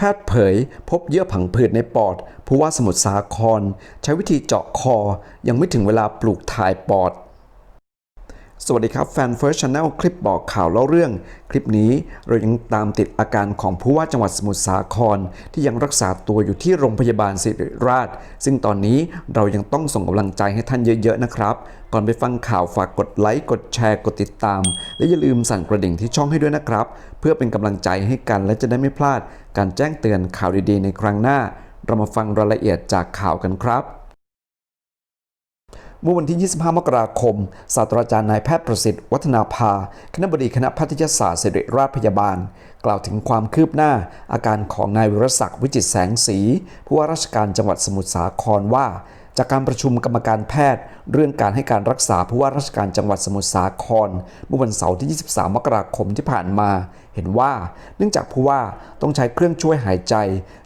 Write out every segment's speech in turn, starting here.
แพทย์เผย พบเยื่อผังผืดในปอด ผู้ว่าสมุทรสาคร ใช้วิธีเจาะคอ ยังไม่ถึงเวลาปลูกถ่ายปอด สวัสดีครับแฟน First Channel คลิปบอกข่าวเล่าเรื่อง คลิปนี้เรายังตามติดอาการของผู้ว่าจังหวัดสมุทรสาคร ที่ยังรักษาตัวอยู่ที่โรงพยาบาลศิริราช ซึ่งตอนนี้เรายังต้องส่งกำลังใจให้ท่านเยอะๆนะครับ ก่อนไปฟังข่าวฝากกดไลค์กดแชร์กดติดตาม และอย่าลืมสั่นกระดิ่งที่ช่องให้ด้วยนะครับ เพื่อเป็นกำลังใจให้กันและจะได้ไม่พลาด การแจ้งเตือนข่าวดีๆ ในครั้งหน้า เรามาฟังรายละเอียดจากข่าวกันครับ เมื่อวันที่ 25 มกราคม ศาสตราจารย์นายแพทย์ประสิทธิ์ วัฒนาภา คณะบดีคณะแพทยศาสตร์ศิริราชพยาบาล กล่าวถึงความคืบหน้าอาการของนายวิรศักดิ์วิจิตรแสงสี ผู้ว่าราชการจังหวัดสมุทรสาครว่า จากการประชุมกรรมการแพทย์ เรื่องการให้การรักษาผู้ว่าราชการจังหวัดสมุทรสาคร เมื่อวันเสาร์ที่ 23 มกราคมที่ผ่านมา เห็นว่า เนื่องจากผู้ว่าต้องใช้เครื่องช่วยหายใจ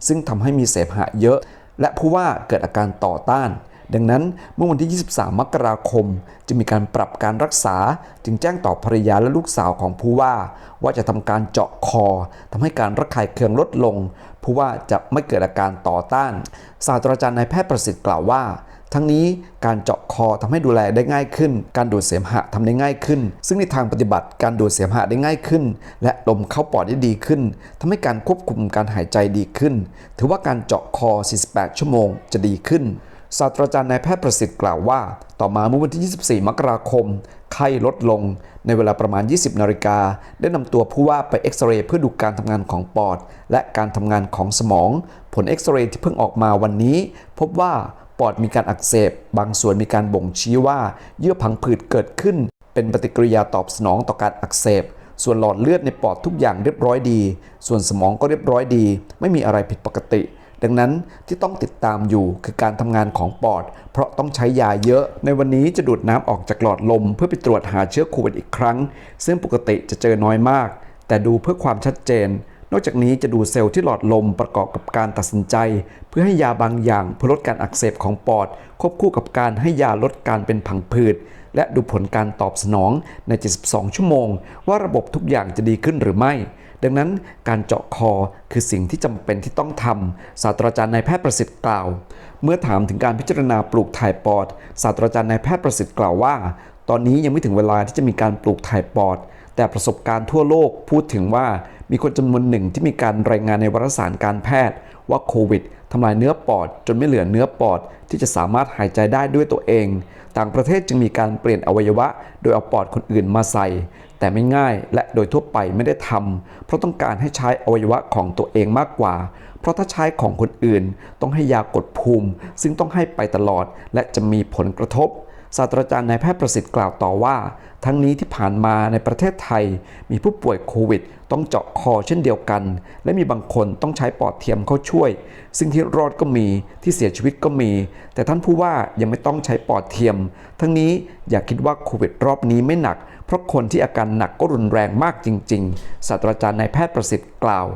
ซึ่งทำให้มีเสมหะเยอะ และผู้ว่าเกิดอาการต่อต้าน ดังนั้นเมื่อวันที่ 23 มกราคม จะมีการปรับการรักษา จึงแจ้งต่อภรรยาและลูกสาวของผู้ว่า ว่าจะทำการเจาะคอทำให้การระคายเคืองลดลง ผู้ว่าจะไม่เกิดอาการต่อต้าน ศาสตราจารย์นายแพทย์ประสิทธิ์กล่าวว่าทั้งนี้การเจาะคอทำให้ดูแลได้ง่ายขึ้น การดูดเสมหะทำได้ง่ายขึ้น ซึ่งในทางปฏิบัติการดูดเสมหะได้ง่ายขึ้น และลมเข้าปอดได้ดีขึ้นทำให้การควบคุมการหายใจดีขึ้น ถือว่าการเจาะคอ 48 ชั่วโมงจะดีขึ้น ศาสตราจารย์นายแพทย์ประสิทธิ์กล่าวว่า ต่อมาเมื่อวันที่ 24 มกราคม ไข้ลดลง ในเวลาประมาณ 20 นาฬิกา ได้นำตัวผู้ว่าไปเอ็กซเรย์เพื่อดูการทำงานของปอด และการทำงานของสมอง ผลเอ็กซเรย์ที่เพิ่งออกมาวันนี้ พบว่าปอดมีการอักเสบบางส่วนมีการบ่งชี้ว่า เยื่อพังผืดเกิดขึ้น เป็นปฏิกิริยาตอบสนองต่อการอักเสบส่วนหลอดเลือดในปอดทุกอย่างเรียบร้อยดี ส่วนสมองก็เรียบร้อยดี ไม่มีอะไรผิดปกติ ดังนั้นที่ต้องติดตามอยู่คือการทำงานของปอด เพราะต้องใช้ยาเยอะ ในวันนี้จะดูดน้ำออกจากหลอดลม เพื่อไปตรวจหาเชื้อโควิดอีกครั้ง ซึ่งปกติจะเจอน้อยมาก แต่ดูเพื่อความชัดเจน นอกจากนี้จะดูเซลล์ที่หลอดลมประกอบกับการตัดสินใจ เพื่อให้ยาบางอย่างเพื่อลดการอักเสบของปอด ควบคู่กับการให้ยาลดการเป็นผังผืดและดูผลการตอบสนองใน 72 ชั่วโมง ว่าระบบทุกอย่างจะดีขึ้นหรือไม่ ดังนั้นการเจาะคอคือสิ่งที่จำเป็นที่ต้องทำศาสตราจารย์นายแพทย์ประสิทธิ์กล่าว เมื่อถามถึงการพิจารณาปลูกถ่ายปอด ศาสตราจารย์นายแพทย์ประสิทธิ์กล่าวว่า ตอนนี้ยังไม่ถึงเวลาที่จะมีการปลูกถ่ายปอด แต่ประสบการณ์ทั่วโลกพูดถึงว่ามีคนจำนวนหนึ่งที่มีการรายงานในวารสารการแพทย์ ว่าโควิดทำลายเนื้อปอดจนไม่เหลือเนื้อปอดที่จะสามารถหายใจได้ด้วยตัวเอง ต่างประเทศจึงมีการเปลี่ยนอวัยวะ โดยเอาปอดคนอื่นมาใส่ แต่ไม่ง่ายและโดยทั่วไปไม่ได้ทำเพราะต้องการให้ใช้อวัยวะของตัวเองมากกว่า เพราะถ้าใช้ของคนอื่น ต้องให้ยากดภูมิ ซึ่งต้องให้ไปตลอดและจะมีผลกระทบ ศาสตราจารย์นายแพทย์ประสิทธิ์กล่าวต่อว่า ทั้งนี้ที่ผ่านมาในประเทศไทย มีผู้ป่วยโควิด ต้องเจาะคอเช่นเดียวกัน และมีบางคนต้องใช้ปอดเทียมเข้าช่วย ซึ่งที่รอดก็มีที่เสียชีวิตก็มี แต่ท่านผู้ว่ายังไม่ต้องใช้ปอดเทียม ทั้งนี้อย่าคิดว่าโควิดรอบนี้ไม่หนัก เพราะคนที่อาการหนักก็รุนแรงมากจริง ๆศาสตราจารย์นายแพทย์ประสิทธิ์กล่าว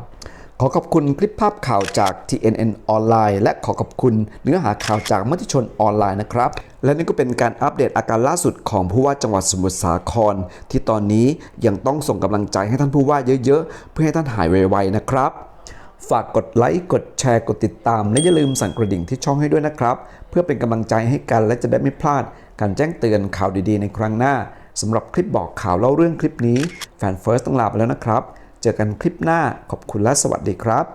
ขอขอบคุณคลิปภาพข่าวจาก TNN ออนไลน์และขอขอบคุณเนื้อหาข่าวจากมติชนออนไลน์นะครับ และนี่ก็เป็นการอัปเดตอาการล่าสุดของผู้ว่าจังหวัดสมุทรสาคร ที่ตอนนี้ยังต้องส่งกำลังใจให้ท่านผู้ว่าเยอะๆ เพื่อให้ท่านหายไวๆนะครับ ฝากกดไลค์กดแชร์กดติดตาม และอย่าลืมสั่นกระดิ่งที่ช่องให้ด้วยนะครับ เพื่อเป็นกำลังใจให้กันและจะได้ไม่พลาด การแจ้งเตือนข่าวดีๆ ในครั้งหน้าสำหรับคลิปบอกข่าวเล่าเรื่องคลิปนี้แฟนเฟิร์สต้องลาไปแล้วนะครับ เจอกันคลิปหน้าขอบคุณและสวัสดีครับ